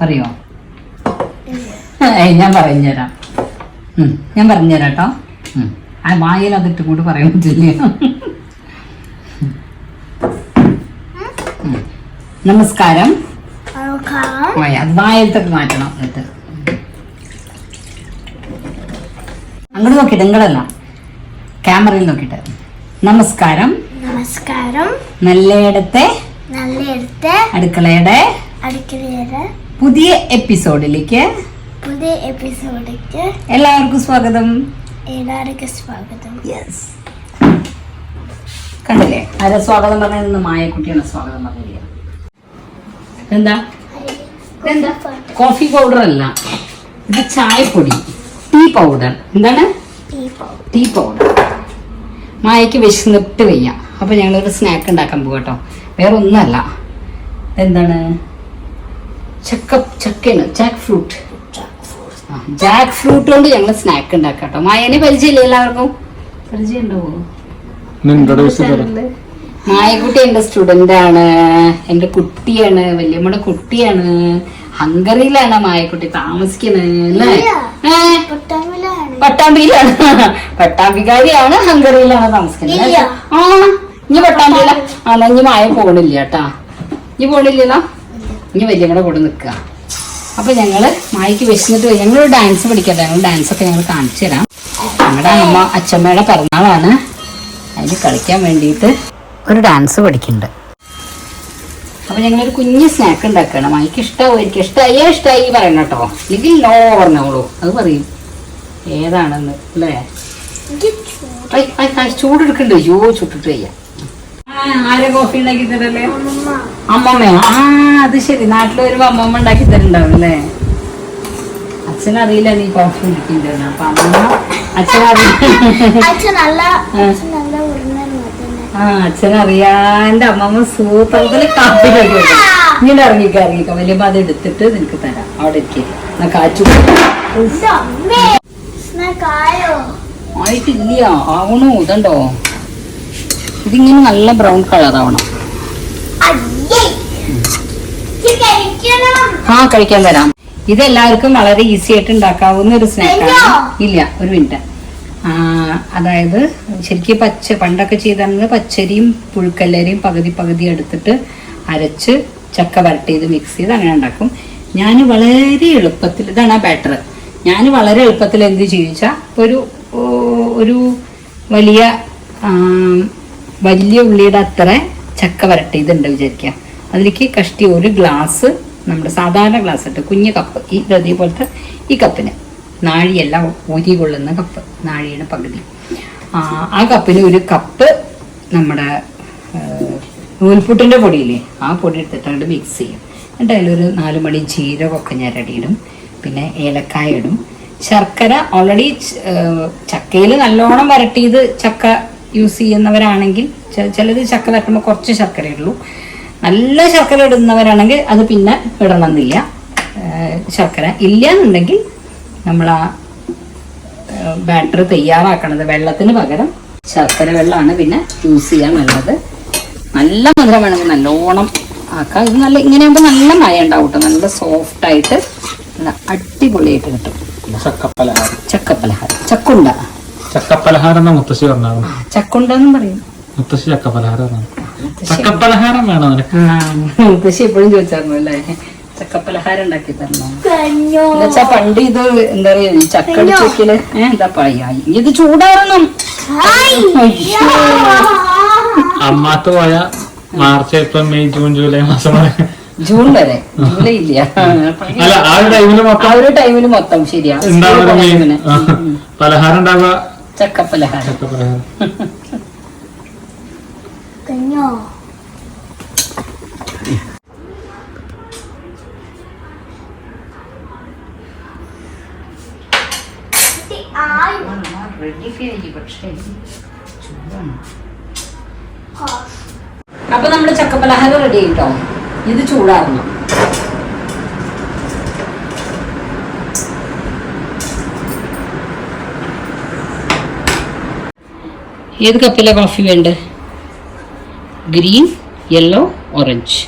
പറയോ ഏയ് ഞാൻ പറഞ്ഞുതരാം. ഉം, ഞാൻ പറഞ്ഞുതരാം കേട്ടോ. ആ വായിൽ അതിട്ട് കൂടി പറയാൻ പറ്റില്ല. നമസ്കാരം അത് വായത്തൊക്കെ മാറ്റണം എന്നിട്ട്. അങ്ങോട്ട് നോക്കിയിട്ട് നിങ്ങളല്ല. ക്യാമറയിൽ നോക്കിയിട്ട്. നമസ്കാരം. നമസ്കാരം. നല്ലയിടത്തെ നല്ലയിടത്തെ അടുക്കളയുടെ അടുക്കളയുടെ പുതിയ എപ്പിസോഡിലേക്ക് പുതിയ എപ്പിസോഡിലേക്ക് എല്ലാവർക്കും സ്വാഗതം. എല്ലാവർക്കും സ്വാഗതം. യെസ് കണ്ടില്ലേ? ആരാ സ്വാഗതം പറഞ്ഞ മായക്കുട്ടിയാണ് സ്വാഗതം പറഞ്ഞില്ല എന്താ എന്താ കോഫി പൗഡർ അല്ല. ഇത് ചായപ്പൊടി. ടീ പൗഡർ എന്താണ്? ടീ പൗഡർ മായക്ക് വിശന്നിട്ട് വയ്യ. അപ്പൊ ഞങ്ങളൊരു സ്നാക്ക് ഉണ്ടാക്കാൻ പോകട്ടോ കേട്ടോ വേറെ ഒന്നല്ല എന്താണ് ചക്ക ചക്കയാണ് ജാക്ക് ഫ്രൂട്ട് ജാക്ക് ഫ്രൂട്ട് കൊണ്ട് ഞങ്ങൾ സ്നാക്ക് ഉണ്ടാക്കാം കേട്ടോ മായനെ പരിചയമില്ല എല്ലാവർക്കും? പരിചയം ഉണ്ടാവോ മായക്കുട്ടി എന്റെ സ്റ്റുഡന്റ് ആണ്. എന്റെ കുട്ടിയാണ്. വല്യമ്മയുടെ കുട്ടിയാണ്. ഹംഗറിയിലാണ് മായക്കുട്ടി താമസിക്കുന്നത് അല്ലേ? പട്ടാമ്പിയിലാണ്. പട്ടാമ്പിക്കാരിയാണ് ഹംഗറിയിലാണ് താമസിക്കുന്നത് ഇല്ല. ആ ഇനി പട്ടാമ്പിയില. ആ ഇനി മായ പോണില്ല കേട്ടാ. ഇനി പോണില്ലല്ലോ? ഇനി വലിയങ്ങളുടെ കൂടെ നിൽക്കുക. അപ്പൊ ഞങ്ങൾ മായക്ക് വെച്ചിട്ട് ഞങ്ങൾ ഡാൻസ് പഠിക്കട്ടെ. ഞങ്ങൾ ഡാൻസ് ഒക്കെ ഞങ്ങൾ കാണിച്ചു തരാം. ഞങ്ങളുടെ അമ്മ അച്ഛമ്മയുടെ പിറന്നാളാണ്. അതിന് കളിക്കാൻ വേണ്ടിയിട്ട് ഒരു ഡാൻസ് പഠിക്കുന്നുണ്ട്. അപ്പൊ ഞങ്ങളൊരു കുഞ്ഞ് സ്നാക്ക് ഉണ്ടാക്കണം മായിക്ക് ഇഷ്ടാവും എനിക്ക് ഇഷ്ടമായി ഇഷ്ടമായി പറയണം കേട്ടോ. അല്ലെങ്കിൽ നോ പറഞ്ഞോളൂ. അത് പറയും. ഏതാണെന്ന് അല്ലേ? ചൂടെടുക്കണ്ടേ? അയ്യോ ചുട്ടിട്ട് വയ്യ. ആ, ആരാ കോഫി ഉണ്ടാക്കി തരല്ലേ? അമ്മമ്മയോ? ആ അത് ശരി. നാട്ടിൽ വരുമ്പോ അമ്മമ്മ ഉണ്ടാക്കി തരുന്നുണ്ടാവും അല്ലേ? അച്ഛനറിയില്ല നീ കോഫി കുടിക്കണ്ടെന്ന് അപ്പൊ അമ്മമ്മ അച്ഛനറിയില്ല ആ. അച്ഛനറിയാണ്ട് അമ്മമ്മ സൂത്രത്തിൽ കാപ്പി ഉണ്ടാക്കി ഇങ്ങനെ ഇറങ്ങിക്ക ഇറങ്ങിക്ക. വലിയപ്പോ അത് എടുത്തിട്ട് നിനക്ക് തരാം. അവിടെ ഇരിക്കില്ല എന്നാ കാച്ചു ആയിട്ടില്ല. ആവണോ. ഇതുണ്ടോ? ഇതിങ്ങനെ നല്ല ബ്രൗൺ കളർ ആവണം ആ കഴിക്കാൻ തരാം. ഇത് എല്ലാവർക്കും വളരെ ഈസി ആയിട്ട് ഉണ്ടാക്കാവുന്ന ഒരു സ്നാക്കാണ് ആണ്. ഇല്ല ഒരു മിനിറ്റ് അതായത് ശരിക്കും പച്ച പണ്ടൊക്കെ ചെയ്താണെങ്കിൽ പച്ചരിയും പുഴുക്കല്ലരിയും പകുതി പകുതി എടുത്തിട്ട് അരച്ച് ചക്ക വരട്ടിയത് മിക്സ് ചെയ്ത് അങ്ങനെ ഉണ്ടാക്കും. ഞാൻ വളരെ എളുപ്പത്തിൽ ഇതാണ് ആ ബാറ്റർ ഞാൻ വളരെ എളുപ്പത്തിൽ എന്ത് ചോദിച്ചാൽ ഒരു ഒരു വലിയ വലിയ ഉള്ളിയുടെ അത്ര ചക്ക വരട്ടിയതുണ്ട് വിചാരിക്കുക. അതിലേക്ക് കഷ്ടി ഒരു ഗ്ലാസ് നമ്മുടെ സാധാരണ ഗ്ലാസ് ഇട്ട് കുഞ്ഞു കപ്പ് ഈ ഇതേപോലത്തെ ഈ കപ്പിന്. നാഴിയെല്ലാം ഊരി കൊള്ളുന്ന കപ്പ് നാഴിയുടെ പകുതി. ആ, കപ്പിന് ഒരു കപ്പ് നമ്മുടെ നൂൽപുട്ടിന്റെ പൊടിയില്ലേ ആ പൊടി എടുത്തിട്ട് മിക്സ് ചെയ്യും. എന്നിട്ട് അതിലൊരു നാല് മണി ജീരകമൊക്കെ ഞരടിയിടും പിന്നെ ഏലക്കായ ഇടും. ശർക്കര ഓൾറെഡി ചക്കയിൽ നല്ലോണം വരട്ടിയത് ചക്ക യൂസ് ചെയ്യുന്നവരാണെങ്കിൽ ചിലത് ചക്ക തട്ടുമ്പോൾ കുറച്ച് ശർക്കര ഇടുള്ളൂ നല്ല ശർക്കര ഇടുന്നവരാണെങ്കിൽ അത് പിന്നെ ഇടണമെന്നില്ല. ശർക്കര ഇല്ല എന്നുണ്ടെങ്കിൽ നമ്മൾ ആ ബാറ്റർ തയ്യാറാക്കണത് വെള്ളത്തിന് പകരം ശർക്കര വെള്ളമാണ് പിന്നെ യൂസ് ചെയ്യാൻ നല്ലത് നല്ല മധുരം വേണമെങ്കിൽ നല്ലോണം ആക്കാം. ഇത് നല്ല ഇങ്ങനെ ആകുമ്പോൾ നല്ല മയ ഉണ്ടാവും കേട്ടോ നല്ല സോഫ്റ്റായിട്ട് നല്ല അടിപൊളിയായിട്ട് കിട്ടും. ചക്കപ്പലഹാരം. ചക്കപ്പലഹാരം. ചക്കുണ്ട. ചക്കപ്പലഹാരം എന്നാ മുത്തശ്ശി പറഞ്ഞു ചക്കുണ്ടെന്നും പറയും. മുത്തശ്ശി ചക്കപ്പലഹാരം. ചക്കപ്പലഹാരം വേണോ നിനക്ക്? മുത്തശ്ശി എപ്പോഴും ചോദിച്ചായിരുന്നു അല്ലേ? ചക്കപ്പലഹാരം ഉണ്ടാക്കി തരണം? എന്നുവെച്ചാ പണ്ട് ഇത് എന്താ പറയാ ഈ ചക്ക അടിച്ചൊക്കെൽ എന്താ പറയാ ഇത് ചൂടാറണം അയ്യോ. അമ്മാത്ത് പോയ March April May June July മാസം വരെ. ജൂൺ വരെ ജൂലൈ ഇല്ല. അല്ല ആ ഒരു ടൈമിൽ മൊത്തം ശരിയാ. പലഹാരം ഉണ്ടാവുക ചക്കപ്പലഹാരം. ചക്കപ്പലഹാരം. കഞ്ഞോ ആയി അപ്പൊ നമ്മുടെ ചക്കപ്പലഹാരം റെഡി ആയിട്ടോ? ഇത് ചൂടാറണം. ഏത് കപ്പിലെ കോഫി വേണ്ടത് green yellow orange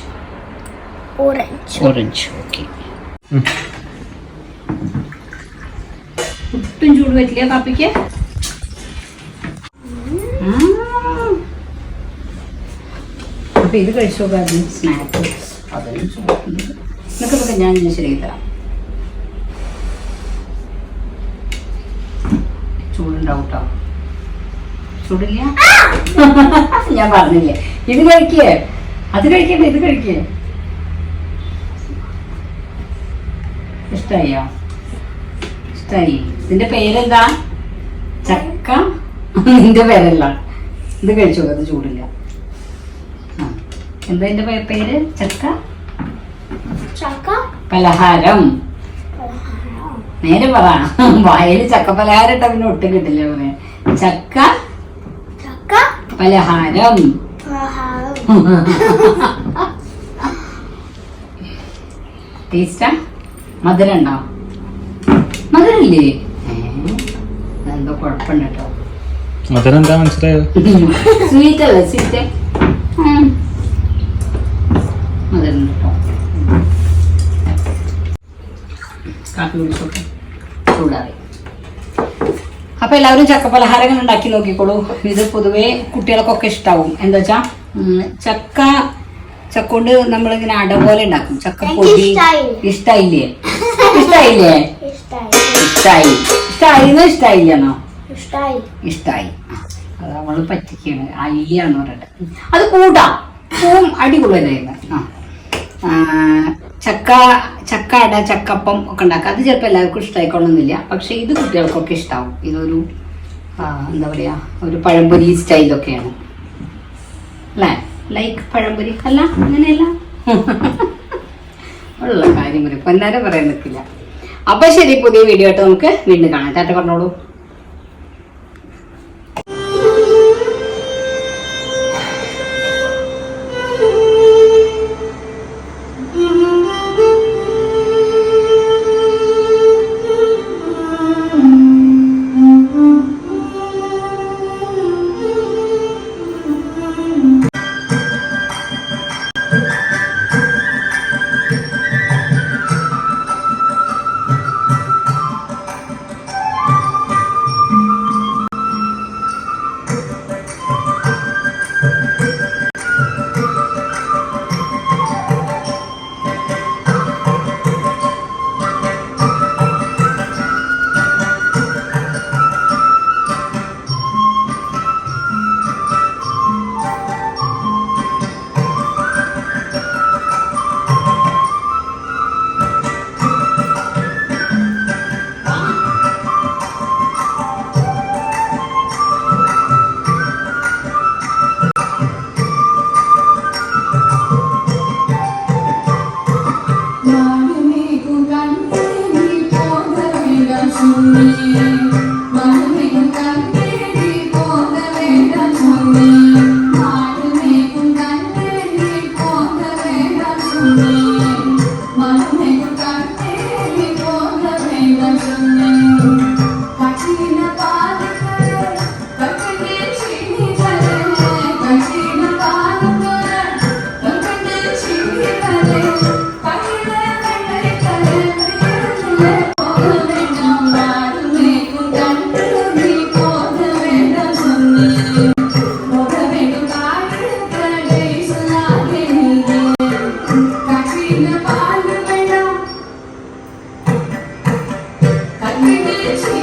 orange orange okay. ഒട്ടും ചൂട് പറ്റില്ല പാപ്പിക്ക് ആ. അപ്പൊ ഇത് കഴിച്ചു നോക്കായിരുന്നു സ്നാക്ക് അതിനും ചൂടുണ്ട്. നിനക്കൊക്കെ ഞാൻ ഇന്ന് ശരിയാക്കി തരാം. ചൂടുണ്ടാവും കേട്ടോ ചൂടില്ല ഞാൻ പറഞ്ഞില്ലേ. ഇത് കഴിക്കേ. അത് കഴിക്കണ്ട ഇത് കഴിക്കേ. ഇഷ്ടായോ? ഇഷ്ടായി. ഇതിന്റെ പേരെന്താ? ചക്ക. നിന്റെ പേരല്ല. ഇത് കഴിച്ചു അത് ചൂടില്ല. എന്താ ഇതിന്റെ പേ- പേര്? ചക്ക? ചക്ക? പലഹാരം. നേരെ പറ. വായൽ ചക്ക പലഹാരം ഇട്ട പിന്നെ ഒട്ടും കിട്ടില്ല ചക്ക ചക്ക പലഹാരം. മധുരണ്ടോ ടേസ്റ്റാ? മധുരം ഉണ്ടോ മധുരല്ലേ എന്തോ കുഴപ്പമുണ്ട് കേട്ടോ. മധുരം എന്താ മനസ്സിലായത്? സ്വീറ്റ് അല്ലേ? സ്വീറ്റ് മധുരം കേട്ടോ. കാപ്പി കുടിച്ചോട്ടെ ചൂടാറി. അപ്പൊ എല്ലാവരും ചക്ക പലഹാരങ്ങൾ ഉണ്ടാക്കി നോക്കിക്കോളൂ. ഇത് പൊതുവേ കുട്ടികൾക്കൊക്കെ ഇഷ്ടാവും. എന്താ വെച്ചാ ചക്ക ചക്ക കൊണ്ട് നമ്മളിങ്ങനെ അട പോലെ ഉണ്ടാക്കും. ചക്ക പൊടി ഇഷ്ടായില്ലേ. ഇഷ്ടായില്ലേ? ഇഷ്ടായി ഇഷ്ടായി. ഇഷ്ടായിന്നോ ഇഷ്ടായില്ലെന്നോ ഇഷ്ടായി. അത് അവൾ പറ്റിക്കാണ്. അയ്യാന്ന് പറഞ്ഞിട്ട്. അത് കൂട്ടാം. പൂവും അടിപൊളിയായിരുന്നു. ആ ആ, ചക്ക ചക്ക അട ചക്കപ്പം ഒക്കെ ഉണ്ടാക്കാം അത് ചിലപ്പോൾ എല്ലാവർക്കും ഇഷ്ടമായിക്കൊള്ളുന്നില്ല പക്ഷേ ഇത് കുട്ടികൾക്കൊക്കെ ഇഷ്ടമാവും ഇതൊരു എന്താ പറയുക ഒരു പഴംപൊരി സ്റ്റൈലൊക്കെയാണ്. അല്ലേ? ലൈക്ക് പഴംപൊരി. അല്ല അങ്ങനെയല്ല. ഉള്ള കാര്യം പറയും. പൊന്നാരെ പറയാൻ നിൽക്കില്ല അപ്പം ശരി പുതിയ വീഡിയോ ആയിട്ട് നമുക്ക് വീണ്ടും കാണാം. ചേട്ടാ പറഞ്ഞോളൂ. every minute